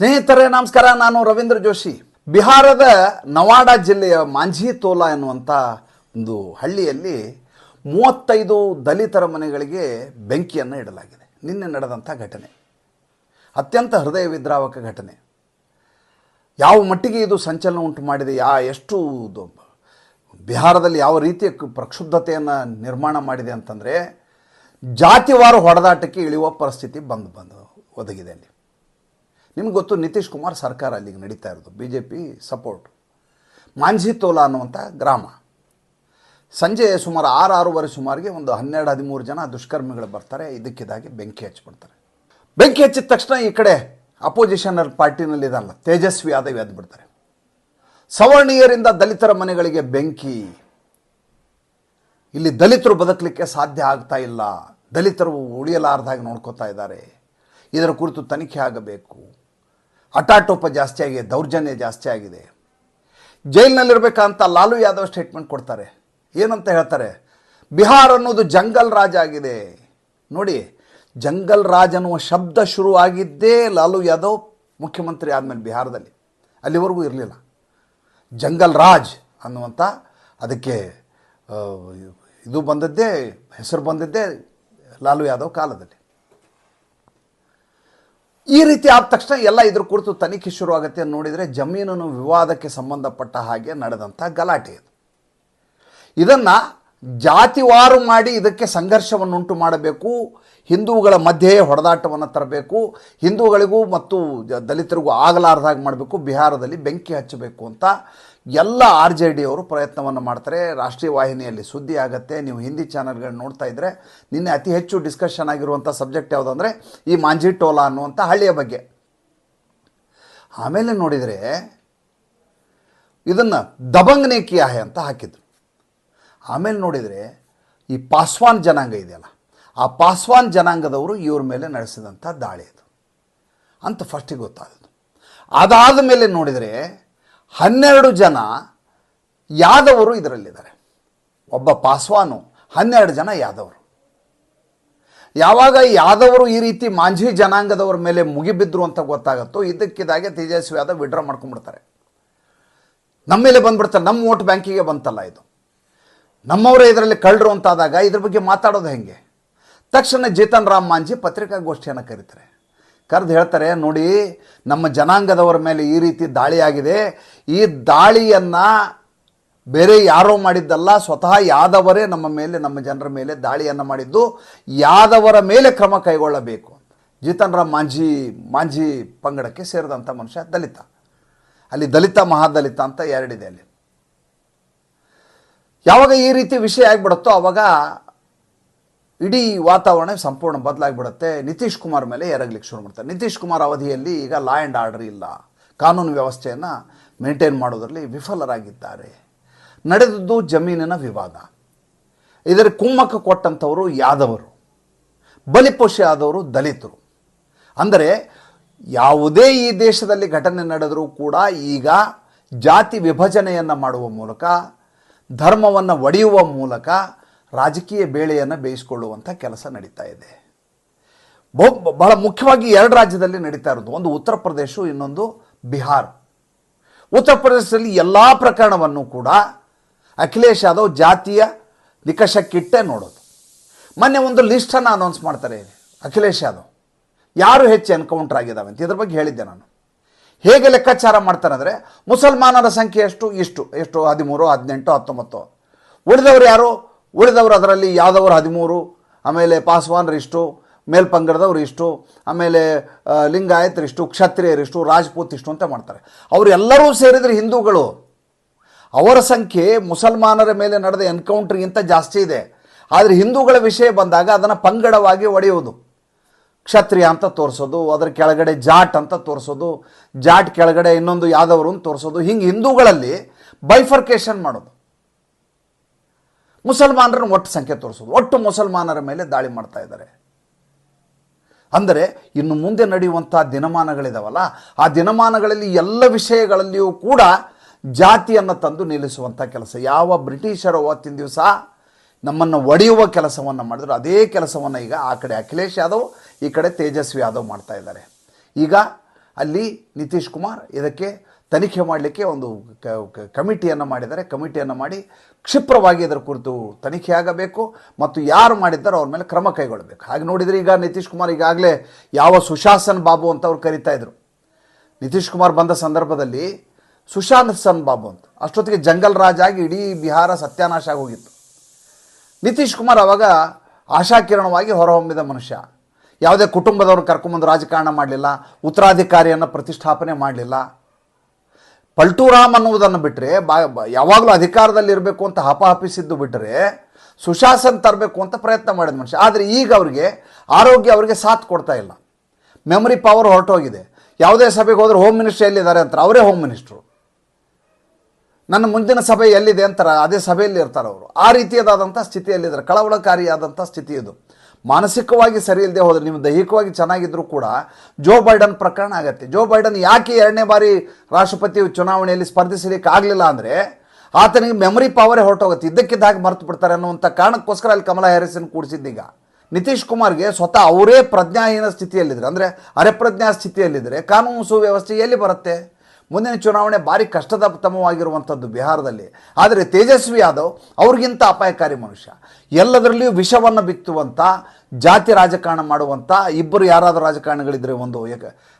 ಸ್ನೇಹಿತರೆ, ನಮಸ್ಕಾರ. ನಾನು ರವೀಂದ್ರ ಜೋಶಿ. ಬಿಹಾರದ ನವಾಡ ಜಿಲ್ಲೆಯ ಮಾಂಝಿತೋಲಾ ಎನ್ನುವಂಥ ಒಂದು ಹಳ್ಳಿಯಲ್ಲಿ ಮೂವತ್ತೈದು ದಲಿತರ ಮನೆಗಳಿಗೆ ಬೆಂಕಿಯನ್ನು ಇಡಲಾಗಿದೆ. ನಿನ್ನೆ ನಡೆದಂಥ ಘಟನೆ. ಅತ್ಯಂತ ಹೃದಯ ವಿದ್ರಾವಕ ಘಟನೆ. ಯಾವ ಮಟ್ಟಿಗೆ ಇದು ಸಂಚಲನ ಉಂಟು ಮಾಡಿದೆ, ಯಾ ಎಷ್ಟು ಬಿಹಾರದಲ್ಲಿ ಯಾವ ರೀತಿಯ ಪ್ರಕ್ಷುಬ್ಧತೆಯನ್ನು ನಿರ್ಮಾಣ ಮಾಡಿದೆ ಅಂತಂದರೆ, ಜಾತಿವಾರು ಹೊಡೆದಾಟಕ್ಕೆ ಇಳಿಯುವ ಪರಿಸ್ಥಿತಿ ಬಂದು ಬಂದು ಒದಗಿದೆ ಅಲ್ಲಿ. ನಿಮ್ಗೆ ಗೊತ್ತು, ನಿತೀಶ್ ಕುಮಾರ್ ಸರ್ಕಾರ ಅಲ್ಲಿಗೆ ನಡೀತಾ ಇರೋದು B J P support Manjhitola ಅನ್ನುವಂಥ ಗ್ರಾಮ. ಸಂಜೆ ಸುಮಾರು ಆರು ಆರೂವರೆ ಸುಮಾರಿಗೆ ಒಂದು ಹನ್ನೆರಡು, ಹದಿಮೂರು ಜನ ದುಷ್ಕರ್ಮಿಗಳು ಬರ್ತಾರೆ, ಇದಕ್ಕಿದಾಗಿ ಬೆಂಕಿ ಹಚ್ಚಿಬಿಡ್ತಾರೆ ಬೆಂಕಿ ಹಚ್ಚಿದ ತಕ್ಷಣ ಈ ಕಡೆ ಅಪೋಸಿಷನ್ ಪಾರ್ಟಿನಲ್ಲಿ ಇದಲ್ಲ, ತೇಜಸ್ವಿ ಯಾದವ್ ಎದ್ದು ಬಿಡ್ತಾರೆ. ಸವರ್ಣೀಯರಿಂದ ದಲಿತರ ಮನೆಗಳಿಗೆ ಬೆಂಕಿ. ಇಲ್ಲಿ ದಲಿತರು ಬದುಕಲಿಕ್ಕೆ ಸಾಧ್ಯ ಆಗ್ತಾ ಇಲ್ಲ, ದಲಿತರು ಉಳಿಯಲಾರ್ದಾಗಿ ನೋಡ್ಕೋತಾ ಇದ್ದಾರೆ. ಇದರ ಕುರಿತು ತನಿಖೆ ಆಗಬೇಕು. ಹಠಾಟೋಪ ಜಾಸ್ತಿ ಆಗಿದೆ, ದೌರ್ಜನ್ಯ ಜಾಸ್ತಿ ಆಗಿದೆ. ಜೈಲಿನಲ್ಲಿರಬೇಕಂತ ಲಾಲು ಯಾದವ್ ಸ್ಟೇಟ್ಮೆಂಟ್ ಕೊಡ್ತಾರೆ. ಏನಂತ ಹೇಳ್ತಾರೆ? ಬಿಹಾರ್ ಅನ್ನೋದು ಜಂಗಲ್ ರಾಜ್ ಆಗಿದೆ. ನೋಡಿ, ಜಂಗಲ್ ರಾಜ್ ಅನ್ನುವ ಶಬ್ದ ಶುರುವಾಗಿದ್ದೇ ಲಾಲು ಯಾದವ್ ಮುಖ್ಯಮಂತ್ರಿ ಆದಮೇಲೆ ಬಿಹಾರದಲ್ಲಿ. ಅಲ್ಲಿವರೆಗೂ ಇರಲಿಲ್ಲ. ಜಂಗಲ್ ರಾಜ್ ಅನ್ನುವಂಥ ಅದಕ್ಕೆ ಇದು ಬಂದದ್ದೇ, ಹೆಸರು ಬಂದದ್ದೇ ಲಾಲು ಯಾದವ್ ಕಾಲದಲ್ಲಿ. ಈ ರೀತಿ ಆದ ತಕ್ಷಣ ಎಲ್ಲ ಇದ್ರ ಕುರಿತು ತನಿಖೆ ಶುರುವಾಗುತ್ತೆ ನೋಡಿದರೆ ಜಮೀನನ್ನು ವಿವಾದಕ್ಕೆ ಸಂಬಂಧಪಟ್ಟ ಹಾಗೆ ನಡೆದಂಥ ಗಲಾಟೆ ಇದು. ಇದನ್ನು ಜಾತಿವಾರು ಮಾಡಿ ಇದಕ್ಕೆ ಸಂಘರ್ಷವನ್ನುಂಟು ಮಾಡಬೇಕು, ಹಿಂದೂಗಳ ಮಧ್ಯೆ ಹೊಡೆದಾಟವನ್ನು ತರಬೇಕು, ಹಿಂದೂಗಳಿಗೂ ಮತ್ತು ದಲಿತರಿಗೂ ಆಗಲಾರ್ದಾಗ ಮಾಡಬೇಕು, ಬಿಹಾರದಲ್ಲಿ ಬೆಂಕಿ ಹಚ್ಚಬೇಕು ಅಂತ ಎಲ್ಲ ಆರ್ ಜೆ ಡಿ ಅವರು ಪ್ರಯತ್ನವನ್ನು ಮಾಡ್ತಾರೆ. ರಾಷ್ಟ್ರೀಯ ವಾಹಿನಿಯಲ್ಲಿ ಸುದ್ದಿ ಆಗುತ್ತೆ. ನೀವು ಹಿಂದಿ ಚಾನಲ್ಗಳು ನೋಡ್ತಾ ಇದ್ದರೆ ನಿನ್ನೆ ಅತಿ ಹೆಚ್ಚು ಡಿಸ್ಕಷನ್ ಆಗಿರುವಂಥ ಸಬ್ಜೆಕ್ಟ್ ಯಾವುದಂದರೆ ಈ ಮಾಂಜಿ ಟೋಲಾ ಅನ್ನುವಂಥ ಹಳ್ಳಿಯ ಬಗ್ಗೆ. ಆಮೇಲೆ ನೋಡಿದರೆ ಇದನ್ನು ದಬಂಗ್ನೆ ಕಿಯಾ ಹೈ ಅಂತ ಹಾಕಿದ್ರು. ಆಮೇಲೆ ನೋಡಿದರೆ ಈ ಪಾಸ್ವಾನ್ ಜನಾಂಗ ಇದೆಯಲ್ಲ, ಆ ಪಾಸ್ವಾನ್ ಜನಾಂಗದವರು ಇವ್ರ ಮೇಲೆ ನಡೆಸಿದಂಥ ದಾಳಿ ಅದು. ಅಂತ ಫಸ್ಟಿಗೆ ಗೊತ್ತಾದದು ಅದಾದ ಮೇಲೆ ನೋಡಿದರೆ ಹನ್ನೆರಡು ಜನ ಯಾದವರು ಇದರಲ್ಲಿದ್ದಾರೆ. ಒಬ್ಬ ಪಾಸ್ವಾನು ಹನ್ನೆರಡು ಜನ ಯಾದವರು. ಯಾವಾಗ ಯಾದವರು ಈ ರೀತಿ ಮಾಂಝಿ ಜನಾಂಗದವರ ಮೇಲೆ ಮುಗಿಬಿದ್ರು ಅಂತ ಗೊತ್ತಾಗುತ್ತೋ, ಇದಕ್ಕಿದಾಗೆ ತೇಜಸ್ವಿ ಯಾದವ್ ವಿಡ್ರಾ ಮಾಡ್ಕೊಂಡ್ಬಿಡ್ತಾರೆ. ನಮ್ಮ ಮೇಲೆ ಬಂದ್ಬಿಡ್ತಾರೆ, ನಮ್ಮ ವೋಟ್ ಬ್ಯಾಂಕಿಗೆ ಬಂತಲ್ಲ ಇದು. ನಮ್ಮವರೇ ಇದರಲ್ಲಿ ಕಳ್ಳರು ಅಂತಾದಾಗ ಇದ್ರ ಬಗ್ಗೆ ಮಾತಾಡೋದು ಹೆಂಗೆ? ತಕ್ಷಣ ಜೇತನ್ ರಾಮ್ ಮಾಂಜಿ ಪತ್ರಿಕಾಗೋಷ್ಠಿಯನ್ನು ಕರೀತಾರೆ. ಕರೆದು ಹೇಳ್ತಾರೆ, ನೋಡಿ, ನಮ್ಮ ಜನಾಂಗದವರ ಮೇಲೆ ಈ ರೀತಿ ದಾಳಿಯಾಗಿದೆ. ಈ ದಾಳಿಯನ್ನು ಬೇರೆ ಯಾರೋ ಮಾಡಿದ್ದಲ್ಲ, ಸ್ವತಃ ಯಾದವರೇ ನಮ್ಮ ಮೇಲೆ, ನಮ್ಮ ಜನರ ಮೇಲೆ ದಾಳಿಯನ್ನು ಮಾಡಿದ್ದು, ಯಾದವರ ಮೇಲೆ ಕ್ರಮ ಕೈಗೊಳ್ಳಬೇಕು. ಜೀತನ್ ರಾಮ್ ಮಾಂಜಿ ಮಾಂಜಿ ಪಂಗಡಕ್ಕೆ ಸೇರಿದಂಥ ಮನುಷ್ಯ ದಲಿತ. ಅಲ್ಲಿ ದಲಿತ, ಮಹಾದಲಿತ ಅಂತ ಎರಡಿದೆ ಅಲ್ಲಿ. ಯಾವಾಗ ಈ ರೀತಿ ವಿಷಯ ಆಗಿಬಿಡುತ್ತೋ ಆವಾಗ ಇಡೀ ವಾತಾವರಣ ಸಂಪೂರ್ಣ ಬದಲಾಗಿಬಿಡುತ್ತೆ. ನಿತೀಶ್ ಕುಮಾರ್ ಮೇಲೆ ಎರಗಲಿಕ್ಕೆ ಶುರು ಮಾಡ್ತಾರೆ. ನಿತೀಶ್ ಕುಮಾರ್ ಅವಧಿಯಲ್ಲಿ ಈಗ ಲಾ ಆ್ಯಂಡ್ ಆರ್ಡರ್ ಇಲ್ಲ. ಕಾನೂನು ವ್ಯವಸ್ಥೆಯನ್ನು ಮೇಂಟೈನ್ ಮಾಡೋದರಲ್ಲಿ ವಿಫಲರಾಗಿದ್ದಾರೆ. ನಡೆದದ್ದು ಜಮೀನಿನ ವಿವಾದ. ಇದರ ಕುಮ್ಮಕ್ಕ ಕೊಟ್ಟಂಥವರು ಯಾದವರು. ಬಲಿಪೋಷಿ ಆದವರು ದಲಿತರು. ಅಂದರೆ ಯಾವುದೇ ಈ ದೇಶದಲ್ಲಿ ಘಟನೆ ನಡೆದರೂ ಕೂಡ ಈಗ ಜಾತಿ ವಿಭಜನೆಯನ್ನು ಮಾಡುವ ಮೂಲಕ, ಧರ್ಮವನ್ನು ಒಡೆಯುವ ಮೂಲಕ ರಾಜಕೀಯ ಬೇಳೆಯನ್ನು ಬೇಯಿಸಿಕೊಳ್ಳುವಂಥ ಕೆಲಸ ನಡೀತಾ ಇದೆ. ಬಹು, ಬಹಳ ಮುಖ್ಯವಾಗಿ ಎರಡು ರಾಜ್ಯದಲ್ಲಿ ನಡೀತಾ ಇರೋದು. ಒಂದು ಉತ್ತರ ಪ್ರದೇಶ ಇನ್ನೊಂದು ಬಿಹಾರ್. ಉತ್ತರ ಪ್ರದೇಶದಲ್ಲಿ ಎಲ್ಲ ಪ್ರಕರಣವನ್ನು ಕೂಡ ಅಖಿಲೇಶ್ ಯಾದವ್ ಜಾತಿಯ ನಿಕಷಕ್ಕಿಟ್ಟೆ ನೋಡೋದು. ಮೊನ್ನೆ ಒಂದು ಲಿಸ್ಟನ್ನು ಅನೌನ್ಸ್ ಮಾಡ್ತಾರೆ ಅಖಿಲೇಶ್ ಯಾದವ್. ಯಾರು ಹೆಚ್ಚು ಎನ್ಕೌಂಟರ್ ಆಗಿದ್ದಾವೆ ಅಂತ. ಇದ್ರ ಬಗ್ಗೆ ಹೇಳಿದ್ದೆ ನಾನು. ಹೇಗೆ ಲೆಕ್ಕಾಚಾರ ಮಾಡ್ತಾರೆ ಅಂದರೆ, ಮುಸಲ್ಮಾನರ ಸಂಖ್ಯೆ ಎಷ್ಟು? ಇಷ್ಟು. ಎಷ್ಟು? ಹದಿಮೂರು, ಹದಿನೆಂಟು, ಹತ್ತೊಂಬತ್ತು. ಉಳಿದವರು ಯಾರು? ಉಳಿದವರು ಅದರಲ್ಲಿ ಯಾದವರು ಹದಿಮೂರು, ಆಮೇಲೆ ಪಾಸ್ವಾನ್ರು ಇಷ್ಟು, ಮೇಲ್ಪಂಗಡದವ್ರು ಇಷ್ಟು, ಆಮೇಲೆ ಲಿಂಗಾಯತರಿಷ್ಟು ಕ್ಷತ್ರಿಯರಿಷ್ಟು ರಾಜಪೂತ್ ಇಷ್ಟು ಅಂತ ಮಾಡ್ತಾರೆ. ಅವರೆಲ್ಲರೂ ಸೇರಿದರೆ ಹಿಂದೂಗಳು. ಅವರ ಸಂಖ್ಯೆ ಮುಸಲ್ಮಾನರ ಮೇಲೆ ನಡೆದ ಎನ್ಕೌಂಟ್ರಿಗಿಂತ ಜಾಸ್ತಿ ಇದೆ. ಆದರೆ ಹಿಂದೂಗಳ ವಿಷಯ ಬಂದಾಗ ಅದನ್ನು ಪಂಗಡವಾಗಿ ಒಡೆಯುವುದು. ಕ್ಷತ್ರಿಯ ಅಂತ ತೋರಿಸೋದು, ಅದರ ಕೆಳಗಡೆ ಜಾಟ್ ಅಂತ ತೋರಿಸೋದು, ಜಾಟ್ ಕೆಳಗಡೆ ಇನ್ನೊಂದು ಯಾದವರು ಅಂತ ತೋರಿಸೋದು. ಹಿಂಗೆ ಹಿಂದೂಗಳಲ್ಲಿ ಬೈಫರ್ಕೇಶನ್ ಮಾಡೋದು. ಮುಸಲ್ಮಾನರನ್ನು ಒಟ್ಟು ಸಂಖ್ಯೆ ತೋರಿಸೋದು. ಒಟ್ಟು ಮುಸಲ್ಮಾನರ ಮೇಲೆ ದಾಳಿ ಮಾಡ್ತಾ ಇದ್ದಾರೆ. ಅಂದರೆ, ಇನ್ನು ಮುಂದೆ ನಡೆಯುವಂಥ ದಿನಮಾನಗಳಿದಾವಲ್ಲ, ಆ ದಿನಮಾನಗಳಲ್ಲಿ ಎಲ್ಲ ವಿಷಯಗಳಲ್ಲಿಯೂ ಕೂಡ ಜಾತಿಯನ್ನು ತಂದು ನಿಲ್ಲಿಸುವಂಥ ಕೆಲಸ. ಯಾವ ಬ್ರಿಟಿಷರ ಅವತ್ತಿನ ದಿವಸ ನಮ್ಮನ್ನು ಒಡೆಯುವ ಕೆಲಸವನ್ನು ಮಾಡಿದ್ರು, ಅದೇ ಕೆಲಸವನ್ನು ಈಗ ಆ ಕಡೆ ಅಖಿಲೇಶ್ ಯಾದವ್, ಈ ಕಡೆ ತೇಜಸ್ವಿ ಯಾದವ್ ಮಾಡ್ತಾ ಇದ್ದಾರೆ. ಈಗ ಅಲ್ಲಿ ನಿತೀಶ್ ಕುಮಾರ್ ಇದಕ್ಕೆ ತನಿಖೆ ಮಾಡಲಿಕ್ಕೆ ಒಂದು ಕಮಿಟಿಯನ್ನು ಮಾಡಿದ್ದಾರೆ. ಕಮಿಟಿಯನ್ನು ಮಾಡಿ ಕ್ಷಿಪ್ರವಾಗಿ ಇದರ ಕುರಿತು ತನಿಖೆ ಆಗಬೇಕು ಮತ್ತು ಯಾರು ಮಾಡಿದ್ದಾರೋ ಅವ್ರ ಮೇಲೆ ಕ್ರಮ ಕೈಗೊಳ್ಳಬೇಕು. ಹಾಗೆ ನೋಡಿದರೆ ಈಗ ನಿತೀಶ್ ಕುಮಾರ್ ಈಗಾಗಲೇ ಯಾವ ಸುಶಾಸನ್ ಬಾಬು ಅಂತ ಅವ್ರು ಕರಿತಾ ಇದ್ರು. ನಿತೀಶ್ ಕುಮಾರ್ ಬಂದ ಸಂದರ್ಭದಲ್ಲಿ ಸುಶಾಂತ್ ಸನ್ ಬಾಬು ಅಂತ, ಅಷ್ಟೊತ್ತಿಗೆ ಜಂಗಲ್ ರಾಜ್ ಆಗಿ ಇಡೀ ಬಿಹಾರ ಸತ್ಯಾನಾಶ ಆಗೋಗಿತ್ತು. ನಿತೀಶ್ ಕುಮಾರ್ ಅವಾಗ ಆಶಾಕಿರಣವಾಗಿ ಹೊರಹೊಮ್ಮಿದ ಮನುಷ್ಯ. ಯಾವುದೇ ಕುಟುಂಬದವ್ರು ಕರ್ಕೊಂಬಂದು ರಾಜಕಾರಣ ಮಾಡಲಿಲ್ಲ, ಉತ್ತರಾಧಿಕಾರಿಯನ್ನು ಪ್ರತಿಷ್ಠಾಪನೆ ಮಾಡಲಿಲ್ಲ. ಪಲ್ಟೂರಾಮ್ ಅನ್ನುವುದನ್ನು ಬಿಟ್ಟರೆ ಬಾ ಯಾವಾಗಲೂ ಅಧಿಕಾರದಲ್ಲಿ ಇರಬೇಕು ಅಂತ ಹಪಹಪಿಸಿದ್ದು ಬಿಟ್ಟರೆ ಸುಶಾಸನ ತರಬೇಕು ಅಂತ ಪ್ರಯತ್ನ ಮಾಡಿದ ಮನುಷ್ಯ. ಆದರೆ ಈಗ ಅವರಿಗೆ ಆರೋಗ್ಯ ಅವರಿಗೆ ಸಾಥ್ ಕೊಡ್ತಾ ಇಲ್ಲ. ಮೆಮರಿ ಪವರ್ ಹೊರಟೋಗಿದೆ. ಯಾವುದೇ ಸಭೆಗೆ ಹೋದರೆ ಹೋಮ್ ಮಿನಿಸ್ಟರ್ ಎಲ್ಲಿದ್ದಾರೆ ಅಂತಾರೆ. ಅವರೇ ಹೋಮ್ ಮಿನಿಸ್ಟ್ರು ನನ್ನ ಮುಂದಿನ ಸಭೆ ಎಲ್ಲಿದೆ ಅಂತಾರೆ. ಅದೇ ಸಭೆಯಲ್ಲಿ ಇರ್ತಾರೆ ಅವರು. ಆ ರೀತಿಯದಾದಂಥ ಸ್ಥಿತಿಯಲ್ಲಿದ್ದಾರೆ. ಕಳವಳಕಾರಿಯಾದಂಥ ಸ್ಥಿತಿ ಇದು. ಮಾನಸಿಕವಾಗಿ ಸರಿ ಇಲ್ಲದೆ ಹೋದರೆ ನಿಮ್ಮ ದೈಹಿಕವಾಗಿ ಚೆನ್ನಾಗಿದ್ದರೂ ಕೂಡ ಜೋ ಬೈಡನ್ ಪ್ರಕರಣ ಆಗತ್ತೆ. ಜೋ ಬೈಡನ್ ಯಾಕೆ ಎರಡನೇ ಬಾರಿ ರಾಷ್ಟ್ರಪತಿ ಚುನಾವಣೆಯಲ್ಲಿ ಸ್ಪರ್ಧಿಸಲಿಕ್ಕೆ ಆಗಲಿಲ್ಲ ಅಂದರೆ ಆತನಿಗೆ ಮೆಮರಿ ಪವರೇ ಹೊರಟೋಗುತ್ತೆ. ಇದ್ದಕ್ಕಿದ್ದ ಮರೆತು ಬಿಡ್ತಾರೆ ಅನ್ನುವಂಥ ಕಾರಣಕ್ಕೋಸ್ಕರ ಅಲ್ಲಿ ಕಮಲಾ ಹ್ಯಾರಿಸನ್ ಕೂಡಿಸಿದ್ದೀಗ ನಿತೀಶ್ ಕುಮಾರ್ಗೆ ಸ್ವತಃ ಅವರೇ ಪ್ರಜ್ಞಾಹೀನ ಸ್ಥಿತಿಯಲ್ಲಿದ್ರು. ಅಂದರೆ ಅರೆಪ್ರಜ್ಞಾ ಸ್ಥಿತಿಯಲ್ಲಿದ್ದರೆ ಕಾನೂನು ಸುವ್ಯವಸ್ಥೆ ಎಲ್ಲಿ ಬರುತ್ತೆ? ಮುಂದಿನ ಚುನಾವಣೆ ಭಾರಿ ಕಷ್ಟದ ತಮವಾಗಿರುವಂಥದ್ದು ಬಿಹಾರದಲ್ಲಿ. ಆದರೆ ತೇಜಸ್ವಿ ಯಾದವ್ ಅವ್ರಿಗಿಂತ ಅಪಾಯಕಾರಿ ಮನುಷ್ಯ. ಎಲ್ಲದರಲ್ಲಿಯೂ ವಿಷವನ್ನು ಬಿತ್ತುವಂಥ, ಜಾತಿ ರಾಜಕಾರಣ ಮಾಡುವಂಥ, ಇಬ್ಬರು ಯಾರಾದರೂ ರಾಜಕಾರಣಿಗಳಿದ್ದರೆ ಒಂದು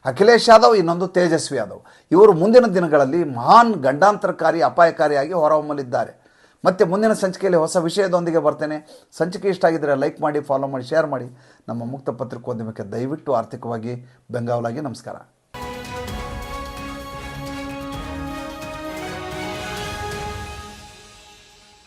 ಅಖಿಲೇಶ್ ಯಾದವ್, ಇನ್ನೊಂದು ತೇಜಸ್ವಿ ಯಾದವ್. ಇವರು ಮುಂದಿನ ದಿನಗಳಲ್ಲಿ ಮಹಾನ್ ಗಂಡಾಂತರಕಾರಿ, ಅಪಾಯಕಾರಿಯಾಗಿ ಹೊರಹೊಮ್ಮಲಿದ್ದಾರೆ. ಮತ್ತೆ ಮುಂದಿನ ಸಂಚಿಕೆಯಲ್ಲಿ ಹೊಸ ವಿಷಯದೊಂದಿಗೆ ಬರ್ತೇನೆ. ಸಂಚಿಕೆ ಇಷ್ಟ ಆಗಿದ್ದರೆ ಲೈಕ್ ಮಾಡಿ, ಫಾಲೋ ಮಾಡಿ, ಶೇರ್ ಮಾಡಿ. ನಮ್ಮ ಮುಕ್ತ ಪತ್ರಿಕೋದ್ಯಮಕ್ಕೆ ದಯವಿಟ್ಟು ಆರ್ಥಿಕವಾಗಿ ಬೆಂಗಾವಲಾಗಿ ನಮಸ್ಕಾರ.